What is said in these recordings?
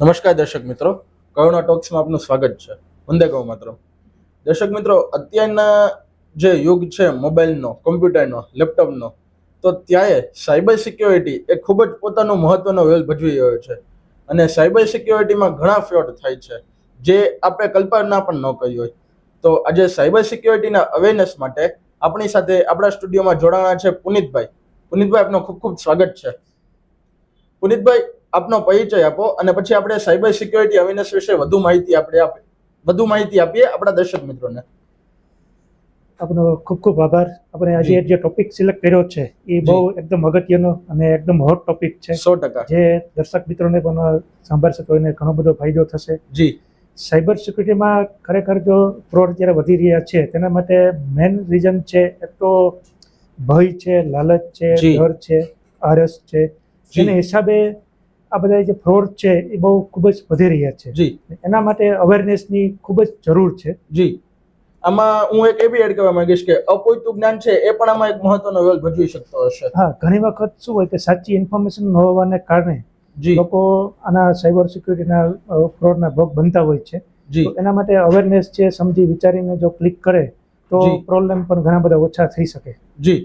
નમસ્કાર દર્શક મિત્રો. કરુણા ટોક્સમાં આપનું સ્વાગત છે. વંદે ગૌ માત્ર દર્શક મિત્રો, અત્યારના જે યુગ છે મોબાઈલનો, કોમ્પ્યુટરનો, લેપટોપનો, તો ત્યાંએ સાયબર સિક્યોરિટી એ ખૂબ જ પોતાનો મહત્વનો રોલ ભજવી રહ્યો છે. અને સાયબર સિક્યોરિટીમાં ઘણા ફ્રોડ થાય છે, જે આપણે કલ્પના પણ ન કરી હોય. તો આજે સાયબર સિક્યોરિટીના અવેરનેસ માટે આપણી સાથે આપણા સ્ટુડિયોમાં જોડાણા છે પુનિતભાઈ. પુનિતભાઈ, આપનું ખૂબ ખૂબ સ્વાગત છે. પુનિતભાઈ આપનો પરિચય આપો અને પછી આપણે સાયબર સિક્યોરિટી અવેરનેસ વિશે વધુ માહિતી આપણે આપે. વધુ માહિતી આપીએ આપણા દર્શક મિત્રોને. આપનો ખૂબ ખૂબ આભાર. આપણે આજે જે. ટોપિક સિલેક્ટ કર્યો છે એ બહુ એકદમ અગત્યનો અને એકદમ હોટ ટોપિક છે. સો ટકા. જે દર્શક મિત્રોને પણ સાંભળશે તો એને ઘણો બધો ફાયદો થશે. જી. સાયબર સિક્યુરિટીમાં ખરેખર જો ફ્રોડ અત્યારે વધી રહ્યા છે તેના માટે મેન રીઝન છે એક તો ભય છે લાલચ છે ડર છે આરસ છે. જેને એને હિસાબે આ બધા જે ફ્રોડ છે એ બહુ ખૂબ જ વધી રહ્યા છે. જી. એના માટે અવેરનેસની ખૂબ જ જરૂર છે. જી. આમાં હું એક એ બી એડ કરવા માંગીશ કે અપૂરતું જ્ઞાન છે એ પણ આમાં એક મહત્વનો રોલ ભજવી શકતો હશે. હા ઘણી વખત શું હોય કે સાચી ઇન્ફોર્મેશન ન હોવાને કારણે જી. લોકો આના સાયબર સિક્યુરિટીના ફ્રોડના ભોગ બનતા હોય છે. જી. એના માટે અવેરનેસ છે સમજી વિચારીને જો ક્લિક કરે તો પ્રોબ્લેમ પણ ઘણા બધા ઓછા થઈ શકે. જી.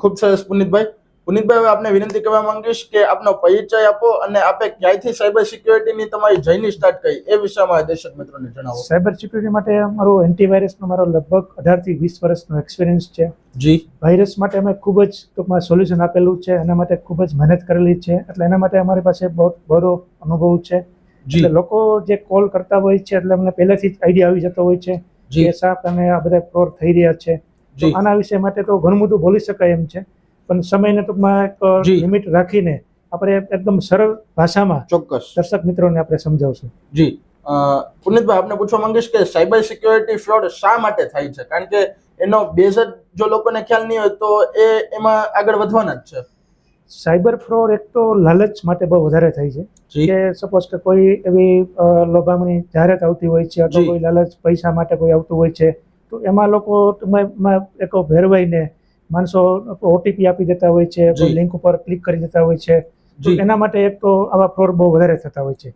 ખૂબ સરસ પુનિતભાઈ. પુનિતભાઈ હવે આપને વિનંતી કરવા માંગીશ કે આપનો પરિચય આપો અને આપે ક્યાંયથી સાયબર સિક્યુરિટીની તમારી જર્ની સ્ટાર્ટ કરી એ વિશે અમારા દર્શક મિત્રોને જણાવો. સાયબર સિક્યુરિટી માટે મારો એન્ટીવાયરસનો મારો લગભગ અઢારથી વીસ વર્ષનો એક્સપિરિયન્સ છે. જી. વાયરસ માટે અમે ખૂબ જ ટૂંકમાં સોલ્યુશન આપેલું છે એના માટે ખૂબ જ મહેનત કરેલી છે એટલે એના માટે અમારી પાસે બહુ બરો અનુભવ છે. એટલે લોકો જે કોલ કરતા હોય છે એટલે અમને પહેલેથી જ આઈડિયા આવી જતો હોય છે જી. સાહેબ તમે આ બધા ફ્રોડ થઈ રહ્યા છે. તો આના વિશે માટે તો ઘણું બધું બોલી શકાય એમ છે. પણ સમયને ટૂંકમાં એક જી. લિમિટ રાખીને આપણે એકદમ સરળ ભાષામાં ચોક્કસ. દર્શક મિત્રોને આપણે સમજાવશું. જી. પુનિતભાઈ આપને પૂછવા માંગીશ કે સાયબર સિક્યોરિટી ફ્રોડ શા માટે થાય છે? કારણ કે એનો બેઝ જ જો લોકોને ખ્યાલ નહીં હોય તો એ એમાં આગળ વધવાના જ છે. સાયબર ફ્રોડ એક તો લાલચ માટે બહુ વધારે થાય છે. જી. કે સપોઝ કે કોઈ એવી લોભામણી જાહેરાત આવતી હોય છે અથવા કોઈ લાલચ પૈસા માટે કોઈ આવતું હોય છે તો એમાં લોકો ટૂંકમાં એક ભેરવાઈને માણસો ઓટીપી આપી દેતા હોય છે કોઈ. લિંક ઉપર ક્લિક કરી દેતા હોય છે તો એના માટે એક તો આવા ફ્રોડ બહુ વધારે થતા હોય છે.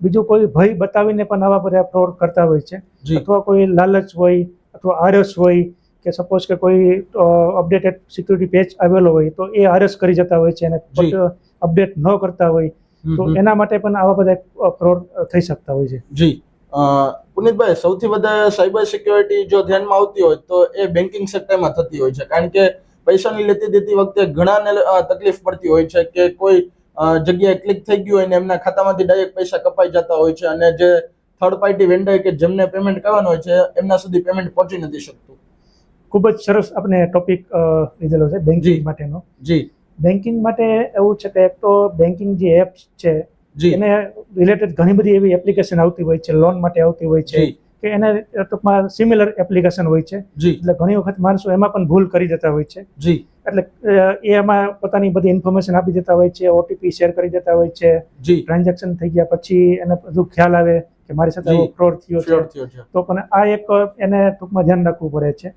બીજું કોઈ ભય બતાવીને પણ આવા બધા ફ્રોડ કરતા હોય છે. અથવા કોઈ લાલચ હોય અથવા આરસ હોય કે સપોઝ કે કોઈ અપડેટેડ સિક્યુરિટી પેચ આવેલો હોય તો એ આરસ કરી જતા હોય છે અને અપડેટ ન કરતા હોય તો. એના માટે પણ આવા બધા ફ્રોડ થઈ શકતા હોય છે. જી. પુનિતભાઈ સૌથી વધારે સાયબર સિક્યોરિટી જો ધ્યાનમાં આવતી હોય તો એ બેન્કિંગ સેક્ટરમાં થતી હોય છે. કારણ કે પૈસાની લેતી દેતી વખતે ઘણાને તકલીફ પડતી હોય છે કે કોઈ જગ્યાએ ક્લિક થઈ ગયું હોય ને એમના ખાતામાંથી ડાયરેક્ટ પૈસા કપાઈ જતા હોય છે અને જે થર્ડ પાર્ટી વેન્ડર કે જેમને પેમેન્ટ કરવાનું હોય છે એમના સુધી પેમેન્ટ પહોંચી નથી શકતું. ખૂબ જ સરસ આપણે ટોપિક લીધેલો છે. બેન્કિંગ માટેનો. જી. બેન્કિંગ માટે એવું છે કે એક તો બેન્કિંગ જે એપ્સ છે એને રિલેટેડ ઘણી બધી એવી એપ્લિકેશન આવતી હોય છે લોન માટે આવતી હોય છે કે એને ટૂંકમાં સિમિલર એપ્લિકેશન હોય છે. એટલે ઘણી વખત માણસો એમાં પણ ભૂલ કરી દેતા હોય છે. જી. એટલે એ એમાં પોતાની બધી ઇન્ફોર્મેશન આપી દેતા હોય છે ઓટીપી શેર કરી દેતા હોય છે. ટ્રાન્ઝેક્શન થઈ ગયા પછી એને બધું ખ્યાલ આવે કે મારી સાથે ફ્રોડ થયો છે. તો પણ આ એક એને ટૂંકમાં ધ્યાન રાખવું પડે છે.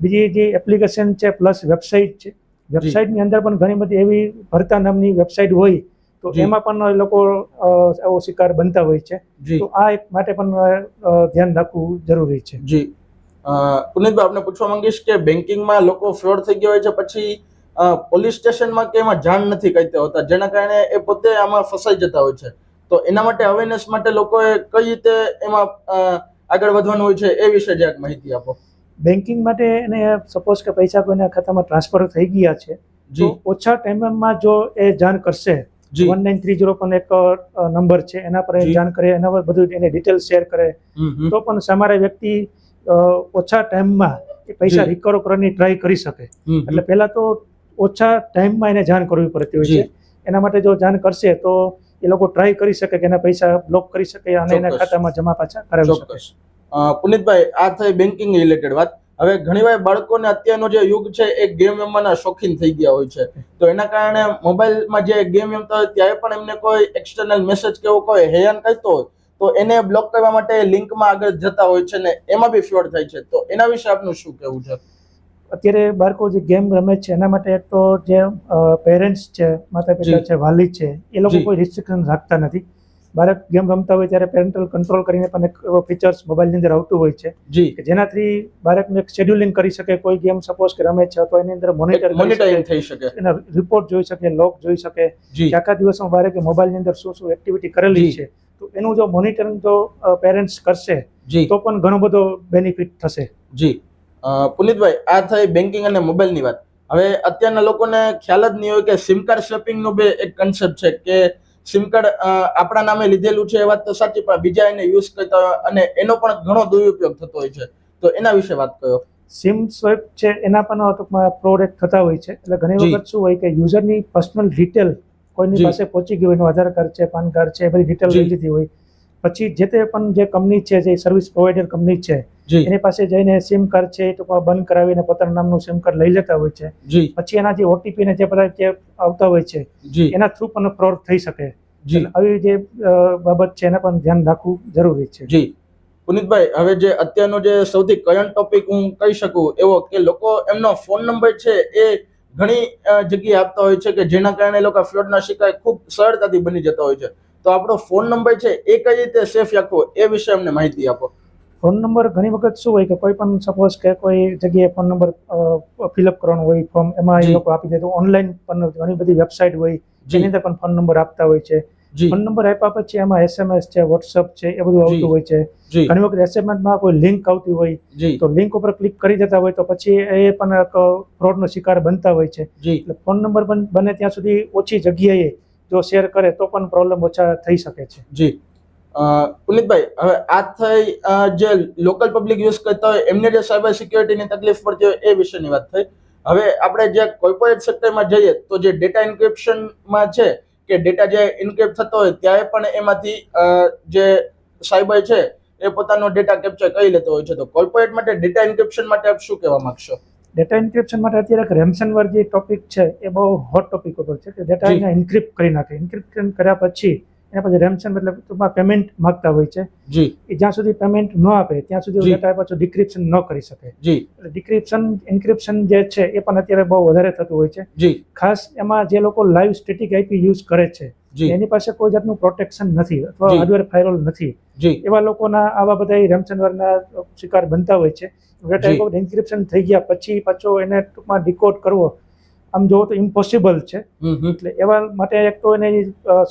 બીજી જે એપ્લિકેશન છે પ્લસ વેબસાઇટ છે. વેબસાઇટની અંદર પણ ઘણી બધી એવી ભરતા નામની વેબસાઇટ હોય તો. એમાં પણ લોકો એવો આવો શિકાર બનતા હોય છે. તો આ એક માટે પણ ધ્યાન રાખવું જરૂરી છે. જી. પુનિતભાઈ આપને પૂછવા માંગીશ કે બેન્કિંગમાં લોકો ફ્રોડ થઈ ગયા હોય છે પછી પોલીસ સ્ટેશનમાં કે એમાં જાણ નથી કરતા હોતા જેના કારણે એ પોતે આમાં ફસાઈ જતા હોય છે. તો એના માટે અવેરનેસ માટે લોકોએ કઈ રીતે એમાં આગળ વધવાનું હોય છે એ વિશે જરાક માહિતી આપો. બેન્કિંગ માટે એને સપોઝ કે પૈસા કોઈના ખાતામાં ટ્રાન્સફર થઈ ગયા છે તો જી ઓછા ટાઈમમાં જો એ જાણ કરશે વન નાઇન થ્રી જીરો પણ એક નંબર છે. એના પર જાણ કરે એના પર બધું એની ડિટેલ શેર કરે. હમ હમ. તો પણ સામારે વ્યક્તિ ઓછા ટાઈમમાં એ પૈસા. રિકવર કરવાની ટ્રાય કરી શકે. એટલે પહેલા તો ઓછા ટાઈમમાં એને જાણ કરવી પડતી હોય છે. એના માટે જો જાણ કરશે તો એ લોકો ટ્રાય કરી શકે કે એના પૈસા બ્લોક કરી શકે અને એના ખાતામાં જમા પાછા કરાવી શકે. પુનિતભાઈ આ થઈ બેન્કિંગ રિલેટેડ વાત. હવે ઘણીવાર બાળકોને અત્યારનો જે યુગ છે એ ગેમ રમવાના શોખીન થઈ ગયા હોય છે. તો એના કારણે મોબાઈલમાં જે ગેમ રમતા હોય ત્યારે પણ એમને કોઈ એક્સટર્નલ મેસેજ કે એવો કોઈ હેરાન કરતો હોય તો એને બ્લોક કરવા માટે લિંકમાં આગળ જતા હોય છે ને એમાં બી ફ્રોડ થાય છે. તો એના વિશે આપનું શું કહેવું છે? અત્યારે બાળકો જે ગેમ રમે છે એના માટે એક તો જે પેરેન્ટ્સ છે માતા પિતા છે વાલી છે એ લોકો કોઈ રિસ્ટ્રિક્શન રાખતા નથી. બાળક ગેમ રમતા હોય ત્યારે પેરેન્ટલ કંટ્રોલ કરીને પણ એક એવો ફીચર્સ મોબાઈલની અંદર આવતું હોય છે. જી. કે જેનાથી બાળકને એક શેડ્યુલિંગ કરી શકે કોઈ ગેમ સપોઝ કે રમે છે તો એની અંદર મોનિટર મોનિટરિંગ થઈ શકે. એના રિપોર્ટ જોઈ શકે લોક જોઈ શકે કે આખા દિવસમાં બાળકે મોબાઈલની અંદર શું શું એક્ટિવિટી કરેલી છે તો એનું જો મોનિટરિંગ જો પેરેન્ટ્સ કરશે તો પણ ઘણો બધો બેનિફિટ થશે. જી. પુનિતભાઈ આ થઈ બેન્કિંગ અને મોબાઈલની વાત. હવે અત્યારના લોકોને ખ્યાલ જ નહીં હોય કે સિમ કાર્ડ સ્વેપિંગનો બે એક કન્સેપ્ટ છે કે સિમ કાર્ડ આપણા નામે લીધેલું છે એ વાત તો સાચી પણ બીજા એને યુઝ કરતા હોય અને એનો પણ ઘણો દુરુપયોગ થતો હોય છે. તો એના વિશે વાત કરો. સિમ સ્વેપ છે એના પણ ટૂંકમાં પ્રોડક્ટ થતા હોય છે. એટલે ઘણી વખત શું હોય કે યુઝરની પર્સનલ ડિટેલ કોઈની પાસે પહોંચી ગઈ હોય એનું આધાર કાર્ડ છે પાન કાર્ડ છે એ બધી ડિટેલ લઈ લીધી હોય. પછી જે તે પણ જે કંપની છે જે સર્વિસ પ્રોવાઈડર કંપની છે એની પાસે જઈને સિમ કાર્ડ છે એ ટૂંકમાં બંધ કરાવીને પોતાના નામનું સિમ કાર્ડ લઈ લેતા હોય છે. પછી એના જે ઓટીપી ને જે બધા જે આવતા હોય છે એના થ્રુ પણ ફ્રોડ થઈ શકે. આવી જે બાબત છે એને પણ ધ્યાન રાખવું જરૂરી છે. જી. પુનિતભાઈ હવે જે અત્યારનો જે સૌથી કરંટ ટોપિક હું કહી શકું એવો કે લોકો એમનો ફોન નંબર છે એ ઘણી જગ્યાએ આપતા હોય છે કે જેના કારણે લોકો ફ્રોડના શિકાર ખૂબ સરળતાથી બની જતા હોય છે. તો આપણો ફોન નંબર છે એ કઈ રીતે સેફ રાખવો એ વિશે અમને માહિતી આપો. ફોન નંબર ઘણી વખત શું હોય કે કોઈ પણ સપોઝ કે કોઈ જગ્યાએ ફોન નંબર ફિલઅપ કરવાનો હોય ફોર્મ એમાં એ લોકો આપી દે તો ઓનલાઈન પણ ઘણી બધી વેબસાઇટ હોય જેની અંદર પણ ફોન નંબર આપતા હોય છે. ફોન નંબર આપ્યા પછી એમાં એસએમએસ છે વોટ્સઅપ છે એ બધું આવતું હોય છે. ઘણી વખત SMS માં કોઈ લિંક આવતી હોય તો લિંક ઉપર ક્લિક કરી દેતા હોય તો પછી એ પણ એક ફ્રોડનો શિકાર બનતા હોય છે. એટલે ફોન નંબર પણ બને ત્યાં સુધી ઓછી જગ્યાએ જો શેર કરે તો પણ પ્રોબ્લેમ ઓછા થઈ શકે છે. જી. પુનિતભાઈ, હવે આ થઈ જે લોકલ પબ્લિક યુઝ કરતા હોય, એમને જે સાયબર સિક્યોરિટીની તકલીફ પડતી હોય, એ વિશેની વાત થઈ. હવે આપણે જે કોર્પોરેટ સેક્ટરમાં જઈએ, તો જે ડેટા ઇન્ક્રિપ્શનમાં છે, કે ડેટા જે ઇન્ક્રિપ્ટ થતો હોય ત્યારે પણ એમાંથી જે સાયબર છે, એ પોતાનો ડેટા કેપ્ચર કરી લેતો હોય છે. તો કોર્પોરેટ માટે ડેટા ઇન્ક્રિપ્શન માટે આપ શું કહેવા માંગશો? ડેટા ઇન્ક્રિપ્શન માટે અત્યારે રેમસનવર જે ટોપિક છે એ બહુ હોટ ટોપિક ઉપર છે કે ડેટા. એને ઇન્ક્રિપ્ટ કરી નાખે. ઇન્ક્રિપ્શન કર્યા પછી એના પછી રેમસન મતલબ ટૂંકમાં પેમેન્ટ માગતા હોય છે. એ જ્યાં સુધી પેમેન્ટ ન આપે ત્યાં સુધી. ડેટા પાછું ડિક્રિપ્શન ન કરી શકે. એટલે ડિક્રિપ્શન ઇન્ક્રિપ્શન જે છે એ પણ અત્યારે બહુ વધારે થતું હોય છે. ખાસ એમાં જે લોકો લાઈવ સ્ટેટિક આઈપી યુઝ કરે છે એની પાસે કોઈ જાતનું પ્રોટેક્શન નથી અથવા હાર્ડવેર ફાયરોલ નથી. એવા લોકોના આવા બધા રેમસનવરના શિકાર બનતા હોય છે. ટાઈપ ઓફ ઇન્ક્રિપ્શન થઈ ગયા પછી પાછો એને ટૂંકમાં ડીકોડ કરવો આમ જોવો તો ઇમ્પોસિબલ છે. એટલે એવા માટે એક તો એને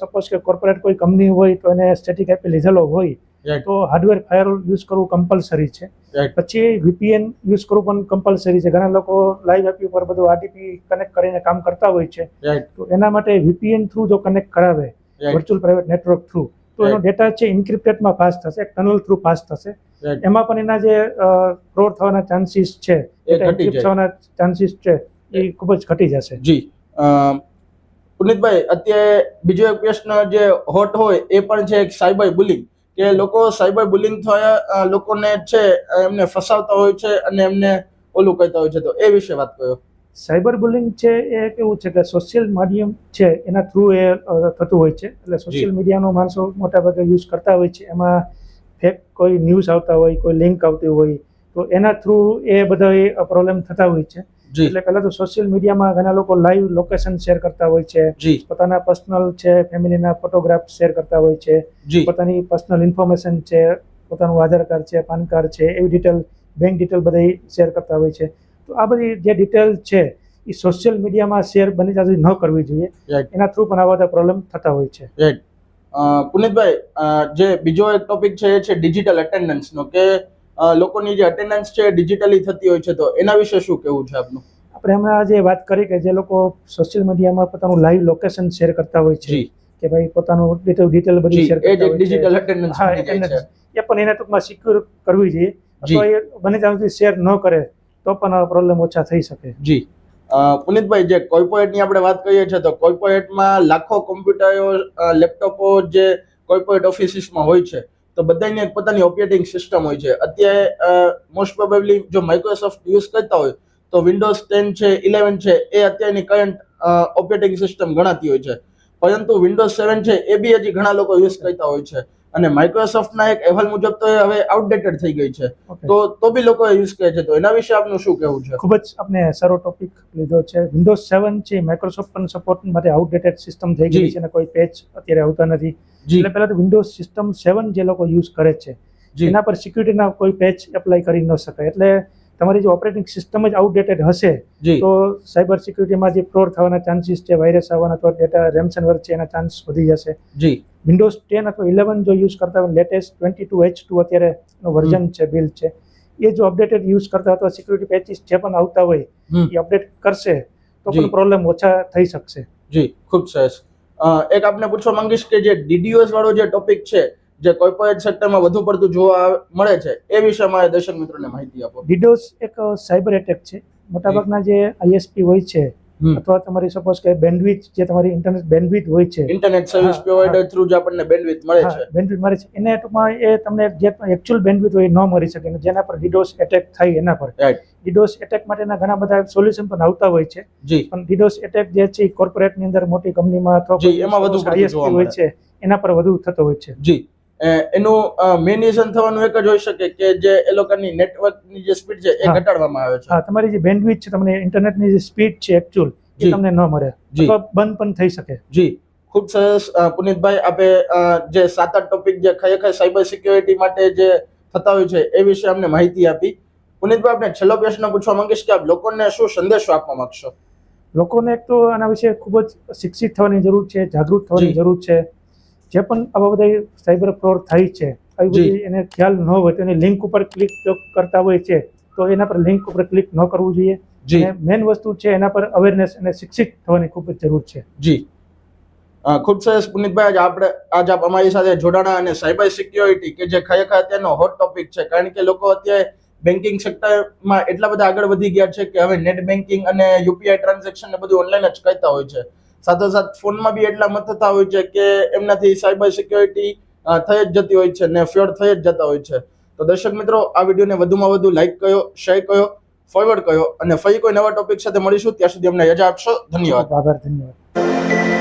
સપોઝ કે કોર્પોરેટ કોઈ કંપની હોય તો એને સ્ટેટિક આપી લીધેલો હોય તો હાર્ડવેર ફાયરોલ યુઝ કરવું કમ્પલસરી છે. પછી વીપીએન યુઝ કરવું પણ કમ્પલસરી છે. ઘણા લોકો લાઈવ એપી ઉપર બધું આરટીપી કનેક્ટ કરીને કામ કરતા હોય છે. તો એના માટે વીપીએન થ્રુ જો કનેક્ટ કરાવે વર્ચ્યુઅલ પ્રાઇવેટ નેટવર્ક થ્રુ તો એનો ડેટા છે ઇન્ક્રિપ્ટેડમાં પાસ થશે ટનલ થ્રુ પાસ થશે. એમાં પણ એના જે ફ્રોડ થવાના ચાન્સીસ છે. થવાના ચાન્સીસ છે એ ખૂબ જ ઘટી જશે. જી. પુનિતભાઈ અત્યારે બીજો એક પ્રશ્ન જે હોટ હોય એ પણ છે સાયબર બુલિંગ કે લોકો સાયબર બુલિંગ થયા લોકોને છે એમને ફસાવતા હોય છે અને એમને ઓલું કરતા હોય છે. તો એ વિશે વાત કરો. સાયબર બુલિંગ છે એ કેવું છે કે સોશિયલ માધ્યમ છે એના થ્રુ એ થતું હોય છે. એટલે સોશિયલ મીડિયાનો માણસો મોટાભાગે યુઝ કરતા હોય છે. એમાં ફેક કોઈ ન્યૂઝ આવતા હોય કોઈ લિંક આવતી હોય તો એના થ્રુ એ બધા પ્રોબ્લેમ થતા હોય છે. એટલે પહેલાં તો સોશિયલ મીડિયામાં ઘણા લોકો લાઈવ લોકેશન શેર કરતા હોય છે. પોતાના પર્સનલ છે ફેમિલીના ફોટોગ્રાફ શેર કરતા હોય છે. પોતાની પર્સનલ ઇન્ફોર્મેશન છે પોતાનું આધાર કાર્ડ છે પાન કાર્ડ છે એવી ડિટેલ બેંક ડિટેલ બધી શેર કરતા હોય છે. તો આ બધી જે ડિટેલ છે એ સોશિયલ મીડિયામાં શેર બની ત્યાં ન કરવી જોઈએ. એના થ્રુ પણ આવા બધા પ્રોબ્લેમ થતા હોય છે. રાઈટ પુનિતભાઈ જે બીજો એક ટોપિક છે એ છે ડિજિટલ અટેન્ડન્સનો કે લોકોની જે અટેન્ડન્સ છે ડિજિટલી થતી હોય છે તો એના વિશે શું કહેવું છે આપનું? આપણે હમણાં જે વાત કરી કે જે લોકો સોશિયલ મીડિયામાં પોતાનું લાઈવ લોકેશન શેર કરતા હોય છે કે ભાઈ પોતાનું ડિટેલ ડિટેલ બધી શેર કરતા હોય ડિજિટલ અટેન્ડન્સ હા. એ પણ એને ટૂંકમાં સિક્યોર કરવી જોઈએ. તો એ બને ત્યાં સુધી શેર ન કરે તો પણ આ પ્રોબ્લેમ ઓછા થઈ શકે. જી. પુનિતભાઈ જે કોર્પોરેટની આપણે વાત કરીએ છીએ તો કોર્પોરેટમાં લાખો કોમ્પ્યુટરો લેપટોપો જે કોર્પોરેટ ઓફિસીસમાં હોય છે તો બધાની એક પોતાની ઓપરેટિંગ સિસ્ટમ હોય છે. અત્યારે મોસ્ટ પ્રોબેબલી જો માઇક્રોસોફ્ટ યુઝ કરતા હોય તો વિન્ડોઝ ટેન છે ઇલેવન છે એ અત્યારની કરંટ ઓપરેટિંગ સિસ્ટમ ગણાતી હોય છે. પરંતુ વિન્ડોઝ સેવન છે એ બી હજી ઘણા લોકો યુઝ કરતા હોય છે. અને માઇક્રોસોફ્ટના એક અહેવાલ મુજબ તો એ હવે આઉટડેટેડ થઈ ગઈ છે. તો તો બી લોકો યુઝ કરે છે. તો એના વિશે આપનું શું કહેવું છે? ખૂબ જ આપણે સારો ટોપિક લીધો છે. વિન્ડોઝ સેવન છે માઇક્રોસોફ્ટ પણ સપોર્ટ માટે આઉટડેટેડ સિસ્ટમ થઈ ગઈ છે અને કોઈ પેચ અત્યારે આવતા નથી. એટલે પહેલાં તો વિન્ડોઝ સિસ્ટમ સેવન જે લોકો યુઝ કરે છે એના પર સિક્યુરિટીના કોઈ પેચ એપ્લાય કરી ન શકાય. એટલે તમારી જે ઓપરેટિંગ સિસ્ટમ જ આઉટડેટેડ હશે તો સાયબર સિક્યુરિટીમાં જે ફ્રોડ થવાના ચાન્સીસ છે વાયરસ આવવાના અથવા ડેટા રેમસનવર છે એના ચાન્સ વધી જશે. જી. વિન્ડોઝ ટેન અથવા ઇલેવન જો યુઝ કરતા હોય latest twenty two H two અત્યારે વર્ઝન છે બિલ્ડ છે એ જો અપડેટેડ યુઝ કરતા અથવા સિક્યુરિટી પેચીસ જે પણ આવતા હોય એ અપડેટ કરશે તો પણ પ્રોબ્લેમ ઓછા થઈ શકશે. જી ખૂબ સરસ. એક આપને પૂછવા માંગીશ કે જે ડીડીઓએસ વાળો જે ટોપિક છે, જે કોર્પોરેટ સેક્ટરમાં વધુ પડતું જોવા મળે છે, એ વિશે મારે દર્શક મિત્રોને માહિતી આપો ડિડોસ એક સાયબર એટેક છે મોટાભાગના જે આઈએસપી હોય છે. અથવા તમારી સપોઝ કે બેન્ડવિથ જે તમારી ઇન્ટરનેટ બેન્ડવિથ હોય છે. ઇન્ટરનેટ સર્વિસ પ્રોવાઈડર થ્રુ જ આપણને બેન્ડવિથ મળે છે. બેન્ડવિથ મળે છે. એને ટૂંકમાં એ તમને જે એકચ્યુઅલ બેન્ડવિથ હોય એ ન મળી શકે. જેના પર ડિડોસ એટેક થાય એના પર. ડીડોસ એટેક માટેના ઘણા બધા સોલ્યુશન પણ આવતા હોય છે. પણ ડીડોસ એટેક જે છે કોર્પોરેટ કોર્પોરેટની અંદર મોટી કંપનીમાં અથવા એમાં વધુ હોય છે એના પર વધુ થતો હોય છે. જી. એનું રીઝન થવાનું એક જ હોઈ શકે કે જે એ લોકોની નેટવર્કની જે સ્પીડ છે એ ઘટાડવામાં આવે છે. હા તમારી જે બેન્ડવિથ છે તમને ઇન્ટરનેટની જે સ્પીડ છે એકચ્યુઅલ એ તમને ન મળે. જી. અથવા બંધ પણ થઈ શકે. જી. ખૂબ સરસ પુનિતભાઈ આપે જે સાત આઠ ટોપિક જે ખરેખર સાયબર સિક્યોરિટી માટે જે થતા હોય છે એ વિશે અમને માહિતી આપી. પુનિતભાઈ આપણે છેલ્લો પ્રશ્ન પૂછવા માંગીશ કે આપ લોકોને શું સંદેશો આપવા માંગશો? લોકોને એક તો આના વિશે ખૂબ જ શિક્ષિત થવાની જરૂર છે જાગૃત થવાની જરૂર છે. જે પણ આવા બધા સાયબર ફ્રોડ થાય છે આવી બધી એને ખ્યાલ ન હોય તો એની લિંક ઉપર ક્લિક કરતા હોય છે તો એના પર લિંક ઉપર ક્લિક ન કરવું જોઈએ. અને મેઇન વસ્તુ છે એના પર અવેરનેસ અને શિક્ષિત થવાની ખૂબ જ જરૂર છે. જી. ખૂબ સરસ પુનિતભાઈ આજે આપણે આજ આપ અમારી સાથે જોડાણા અને સાયબર સિક્યોરિટી કે જે ખરેખર અત્યારનો હોટ ટોપિક છે કારણ કે લોકો અત્યારે બેન્કિંગ સેક્ટરમાં એટલા બધા આગળ વધી ગયા છે કે હવે નેટ બેન્કિંગ અને યુપીઆઈ ટ્રાન્ઝેક્શન ને બધું ઓનલાઈન જ કરતા હોય છે. સાથોસાથ ફોનમાં બી એટલા મત થતા હોય છે કે એમનાથી સાયબર સિક્યોરિટી થઈ જ જતી હોય છે ને ફ્યોર થઈ જ જતા હોય છે. તો દર્શક મિત્રો, આ વિડીયોને વધુમાં વધુ લાઇક કયો શેર કયો ફોરવર્ડ કયો અને ફરી કોઈ નવા ટોપિક સાથે મળીશું. ત્યાં સુધી અમને રજા આપશો. ધન્યવાદ. આભાર, ધન્યવાદ.